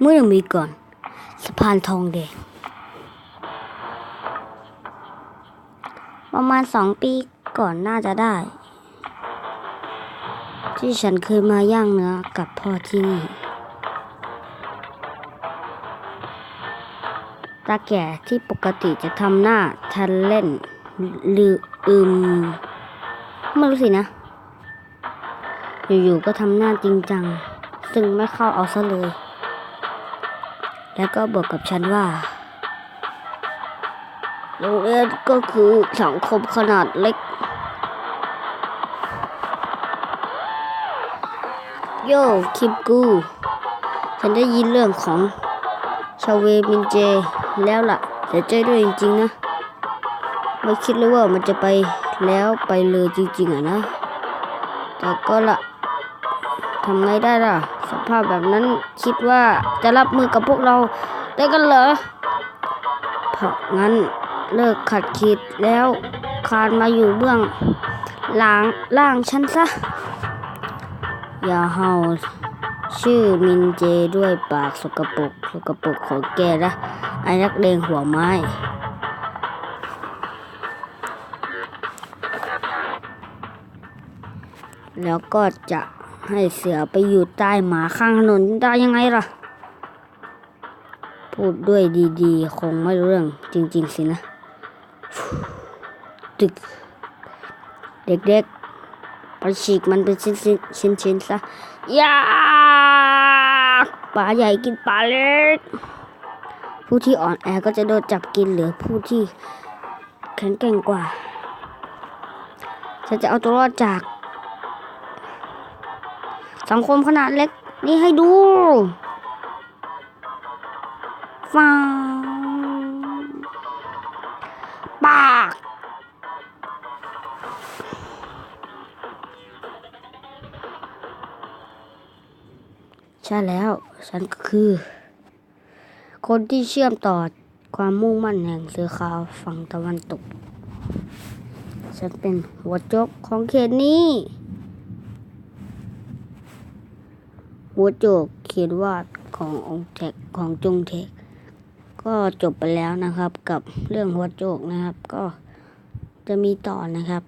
เมื่อหนึ่งปีก่อนสะพานทองแดงประมาณสองปีก่อนน่าจะได้ ที่ฉันเคยมาย่างเนื้อกับพ่อที่นี่ตาแก่ที่ปกติจะทำหน้าทันเล่นหรืออืมไม่รู้สินะ อยู่ๆก็ทำหน้าจริงจัง ซึ่งไม่เข้าเอาซะเลย แล้วก็บอกกับฉันว่า โรงเรียนก็คือสังคมขนาดเล็ก โยคิมกู ฉันได้ยินเรื่องของชาเวมินเจแล้วล่ะเสียใจด้วยจริงๆนะ ไม่คิดเลยว่ามันจะไปแล้วไปเลยจริงๆอะนะ แต่ก็ละ ทำไงได้ล่ะ สภาพแบบนั้นคิดว่าจะรับมือกับพวกเราได้กันเหรอเพราะงั้นเลิกขัดขีดแล้วคานมาอยู่เบื้องหลังล่างฉันซะ อย่าเห่าชื่อมินเจด้วยปากสกปรกสกปรกของแกนะไอ้นักเลงหัวไม้ แล้วก็จะ ให้เสือไปอยู่ใต้หมาข้างถนนได้ยังไงล่ะ พูดด้วยดีๆ คงไม่รู้เรื่องจริง ๆ สินะตึก เด็กๆไปฉีกมันเป็นชิ้นๆชิ้นๆซะยาปลาใหญ่กินปลาเล็ก ผู้ที่อ่อนแอก็จะโดนจับกินเหลือผู้ที่แข็งแกร่งกว่าฉันจะเอาตัวรอดจาก สังคมขนาดเล็กนี่ให้ดูฟังปากใช่แล้ว ฉันก็คือ คนที่เชื่อมต่อความมุ่งมั่นแห่งเสือขาวฝั่งตะวันตก ฉันเป็นหัวโจกของเขตนี้ หัวโจกเขียนวาดขององค์แทกของจงเทกก็จบไปแล้วนะครับกับเรื่องหัวโจกนะครับ ก็จะมีต่อนะครับ